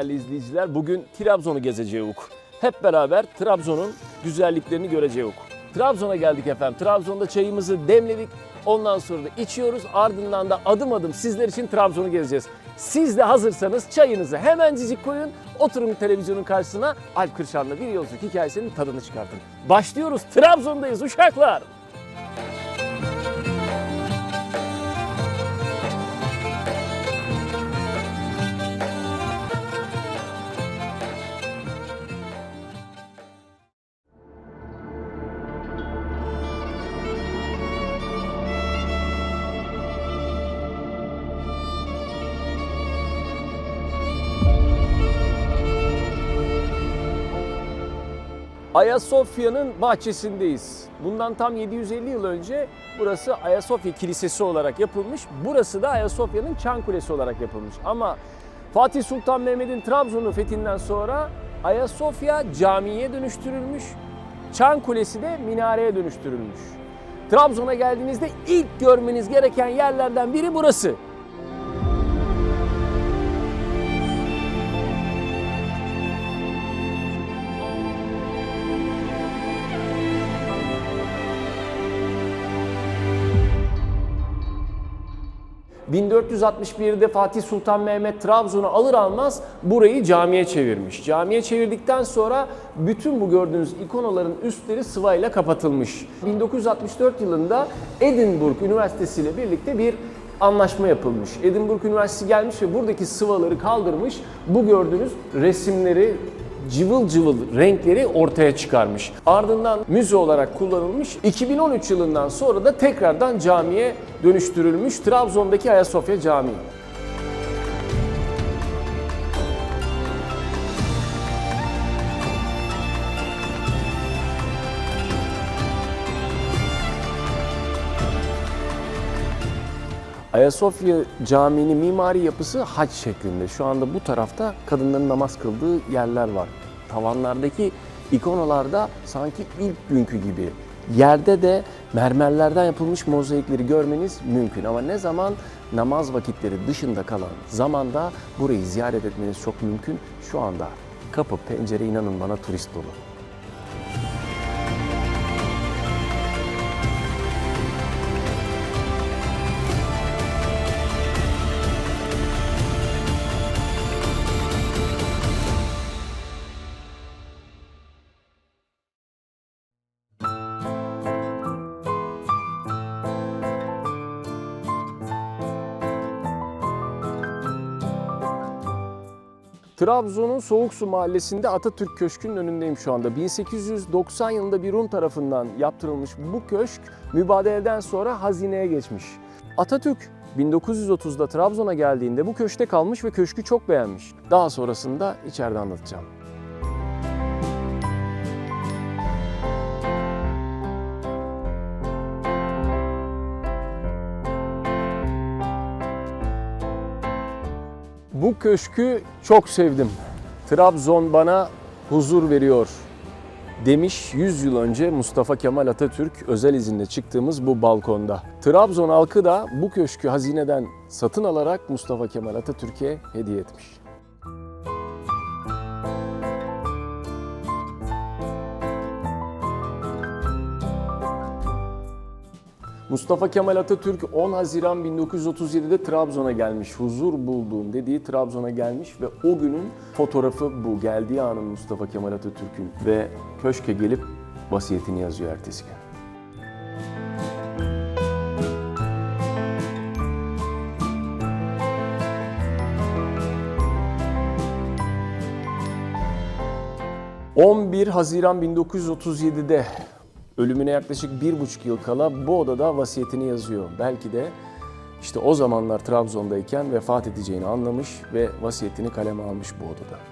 değerli izleyiciler. Bugün Trabzon'u gezeceğiz. Hep beraber Trabzon'un güzelliklerini göreceğiz. Trabzon'a geldik efendim. Trabzon'da çayımızı demledik. Ondan sonra da içiyoruz. Ardından da adım adım sizler için Trabzon'u gezeceğiz. Siz de hazırsanız çayınızı hemencik koyun. Oturun televizyonun karşısına Alp Kırşan'la bir yolculuk hikayesinin tadını çıkartın. Başlıyoruz. Trabzon'dayız uşaklar. Ayasofya'nın bahçesindeyiz. Bundan tam 750 yıl önce burası Ayasofya Kilisesi olarak yapılmış. Burası da Ayasofya'nın Çan Kulesi olarak yapılmış. Ama Fatih Sultan Mehmet'in Trabzon'u fethinden sonra Ayasofya camiye dönüştürülmüş. Çan Kulesi de minareye dönüştürülmüş. Trabzon'a geldiğinizde ilk görmeniz gereken yerlerden biri burası. ...1461'de Fatih Sultan Mehmet Trabzon'u alır almaz burayı camiye çevirmiş. Camiye çevirdikten sonra bütün bu gördüğünüz ikonaların üstleri sıvayla kapatılmış. 1964 yılında Edinburgh Üniversitesi ile birlikte bir anlaşma yapılmış. Edinburgh Üniversitesi gelmiş ve buradaki sıvaları kaldırmış. Bu gördüğünüz resimleri, cıvıl cıvıl renkleri ortaya çıkarmış. Ardından müze olarak kullanılmış. 2013 yılından sonra da tekrardan camiye dönüştürülmüş Trabzon'daki Ayasofya Camii. Ayasofya Camii'nin mimari yapısı haç şeklinde. Şu anda bu tarafta kadınların namaz kıldığı yerler var. Tavanlardaki ikonalarda sanki ilk günkü gibi. Yerde de mermerlerden yapılmış mozaikleri görmeniz mümkün. Ama ne zaman namaz vakitleri dışında kalan zamanda burayı ziyaret etmeniz çok mümkün. Şu anda kapı pencere inanın bana turist dolu. Trabzon'un Soğuksu Mahallesi'nde Atatürk Köşkü'nün önündeyim şu anda. 1890 yılında bir Rum tarafından yaptırılmış bu köşk mübadeleden sonra hazineye geçmiş. Atatürk 1930'da Trabzon'a geldiğinde bu köşkte kalmış ve köşkü çok beğenmiş. Daha sonrasında içeride anlatacağım. Bu köşkü çok sevdim. Trabzon bana huzur veriyor demiş 100 yıl önce Mustafa Kemal Atatürk özel izinle çıktığımız bu balkonda. Trabzon halkı da bu köşkü hazineden satın alarak Mustafa Kemal Atatürk'e hediye etmiş. Mustafa Kemal Atatürk 10 Haziran 1937'de Trabzon'a gelmiş. Huzur bulduğum dediği Trabzon'a gelmiş ve o günün fotoğrafı bu. Geldiği anın Mustafa Kemal Atatürk'ün ve köşke gelip vasiyetini yazıyor ertesi gün. ...11 Haziran 1937'de ölümüne yaklaşık bir buçuk yıl kala bu odada vasiyetini yazıyor. Belki de işte o zamanlar Trabzon'dayken vefat edeceğini anlamış ve vasiyetini kaleme almış bu odada.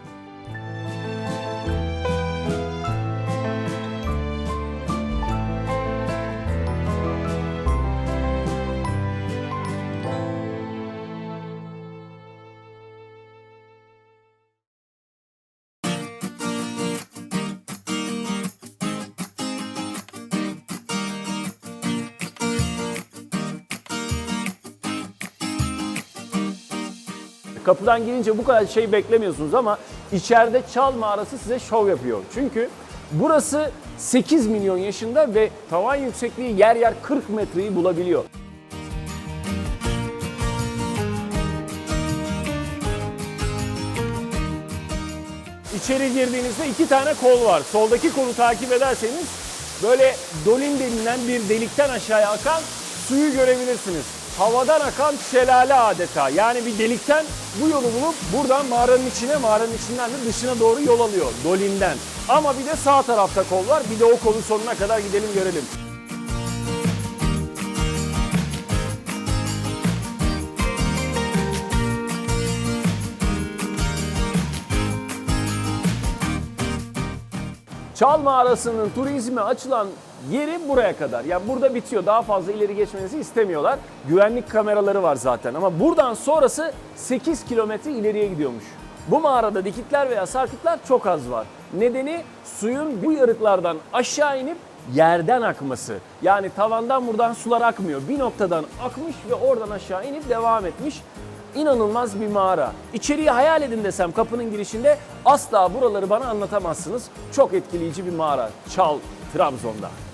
Kapıdan girince bu kadar şey beklemiyorsunuz ama içeride Çal Mağarası size şov yapıyor. Çünkü burası 8 milyon yaşında ve tavan yüksekliği yer yer 40 metreyi bulabiliyor. İçeri girdiğinizde iki tane kol var. Soldaki kolu takip ederseniz böyle dolin denilen bir delikten aşağıya akan suyu görebilirsiniz. Havadan akan şelale adeta. Yani bir delikten bu yolu bulup buradan mağaranın içine, mağaranın içinden de dışına doğru yol alıyor dolinden. Ama bir de sağ tarafta kol var. Bir de o kolun sonuna kadar gidelim görelim. Çal Mağarası'nın turizme açılan yeri buraya kadar. Yani burada bitiyor. Daha fazla ileri geçmenizi istemiyorlar. Güvenlik kameraları var zaten ama buradan sonrası 8 kilometre ileriye gidiyormuş. Bu mağarada dikitler veya sarkıtlar çok az var. Nedeni suyun bu yarıklardan aşağı inip yerden akması. Yani tavandan buradan sular akmıyor. Bir noktadan akmış ve oradan aşağı inip devam etmiş. İnanılmaz bir mağara. İçeriği hayal edin desem kapının girişinde asla buraları bana anlatamazsınız. Çok etkileyici bir mağara. Çal, Trabzon'da.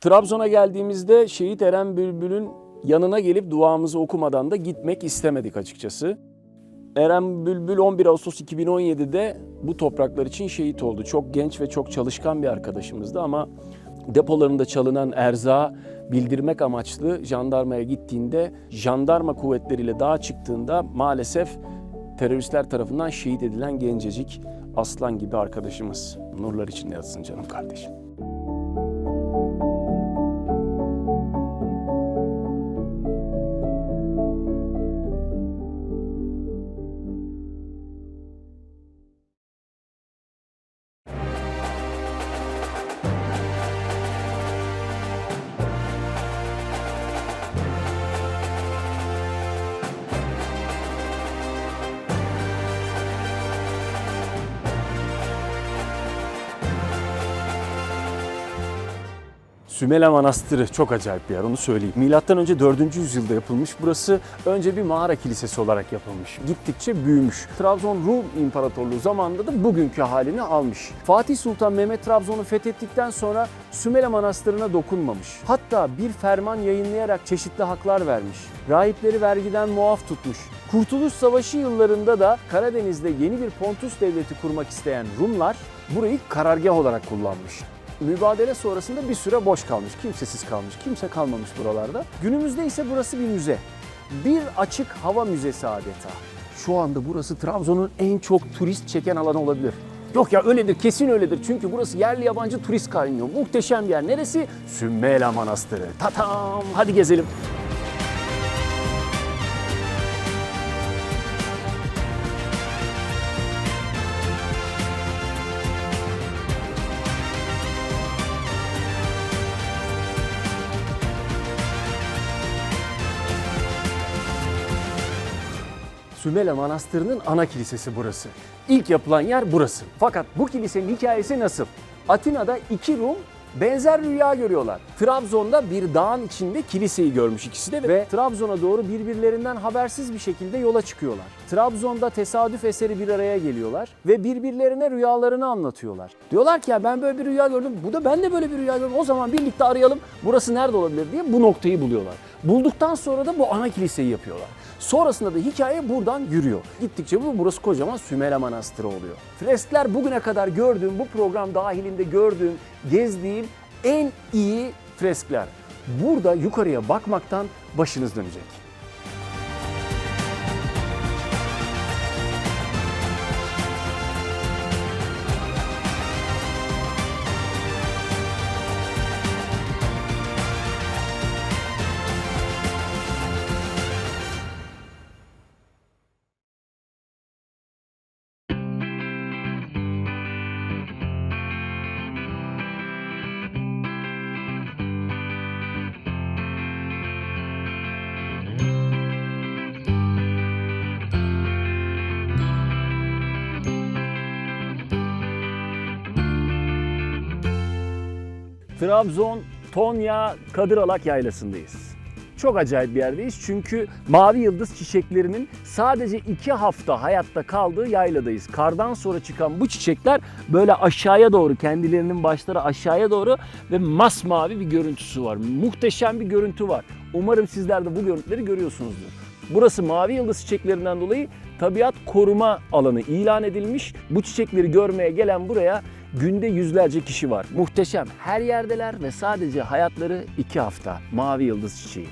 Trabzon'a geldiğimizde Şehit Eren Bülbül'ün yanına gelip duamızı okumadan da gitmek istemedik açıkçası. Eren Bülbül 11 Ağustos 2017'de bu topraklar için şehit oldu. Çok genç ve çok çalışkan bir arkadaşımızdı ama depolarında çalınan erzağı bildirmek amaçlı jandarmaya gittiğinde jandarma kuvvetleriyle dağa çıktığında maalesef teröristler tarafından şehit edilen gencecik aslan gibi arkadaşımız. Nurlar içinde yatsın canım kardeşim. Sümela Manastırı çok acayip bir yer onu söyleyeyim. Milattan önce 4. yüzyılda yapılmış. Burası önce bir mağara kilisesi olarak yapılmış. Gittikçe büyümüş. Trabzon Rum İmparatorluğu zamanında da bugünkü halini almış. Fatih Sultan Mehmet Trabzon'u fethettikten sonra Sümela Manastırı'na dokunmamış. Hatta bir ferman yayınlayarak çeşitli haklar vermiş. Rahipleri vergiden muaf tutmuş. Kurtuluş Savaşı yıllarında da Karadeniz'de yeni bir Pontus devleti kurmak isteyen Rumlar burayı karargah olarak kullanmış. Mübadele sonrasında bir süre boş kalmış, kimsesiz kalmış, kimse kalmamış buralarda. Günümüzde ise burası bir müze. Bir açık hava müzesi adeta. Şu anda burası Trabzon'un en çok turist çeken alanı olabilir. Yok ya öyledir, kesin öyledir. Çünkü burası yerli yabancı turist kaynıyor. Muhteşem yer. Neresi? Sümmeyla Manastırı. Tatam! Hadi gezelim. Sümele Manastırı'nın ana kilisesi burası. İlk yapılan yer burası. Fakat bu kilisenin hikayesi nasıl? Atina'da iki Rum benzer rüya görüyorlar. Trabzon'da bir dağın içinde kiliseyi görmüş ikisi de ve Trabzon'a doğru birbirlerinden habersiz bir şekilde yola çıkıyorlar. Trabzon'da tesadüf eseri bir araya geliyorlar ve birbirlerine rüyalarını anlatıyorlar. Diyorlar ki ya ben böyle bir rüya gördüm. Bu da ben de böyle bir rüya gördüm. O zaman birlikte arayalım. Burası nerede olabilir diye bu noktayı buluyorlar. Bulduktan sonra da bu ana kiliseyi yapıyorlar. Sonrasında da hikaye buradan yürüyor. Gittikçe bu burası kocaman Sümele Manastırı oluyor. Freskler bugüne kadar gördüğüm, bu program dahilinde gördüğüm, gezdiğim en iyi freskler. Burada yukarıya bakmaktan başınız dönecek. Trabzon Tonya Kadıralak Yaylası'ndayız. Çok acayip bir yerdeyiz çünkü mavi yıldız çiçeklerinin sadece iki hafta hayatta kaldığı yayladayız. Kardan sonra çıkan bu çiçekler böyle aşağıya doğru kendilerinin başları aşağıya doğru ve masmavi bir görüntüsü var. Muhteşem bir görüntü var. Umarım sizler de bu görüntüleri görüyorsunuzdur. Burası mavi yıldız çiçeklerinden dolayı tabiat koruma alanı ilan edilmiş. Bu çiçekleri görmeye gelen buraya günde yüzlerce kişi var. Muhteşem. Her yerdeler ve sadece hayatları iki hafta. Mavi yıldız çiçeği.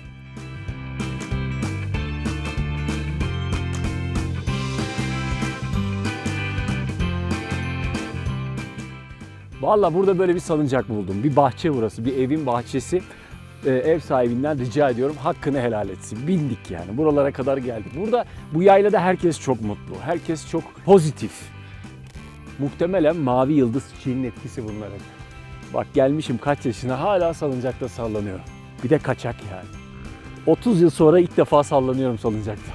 Valla burada böyle bir salıncak buldum. Bir bahçe burası, bir evin bahçesi. Ee, ev sahibinden rica ediyorum hakkını helal etsin. Bindik yani. Buralara kadar geldik. Burada bu yaylada herkes çok mutlu. Herkes çok pozitif. Muhtemelen mavi yıldız çiçeğinin etkisi bunlara. Bak gelmişim kaç yaşına hala salıncakta sallanıyor. Bir de kaçak yani. 30 yıl sonra ilk defa sallanıyorum salıncakta.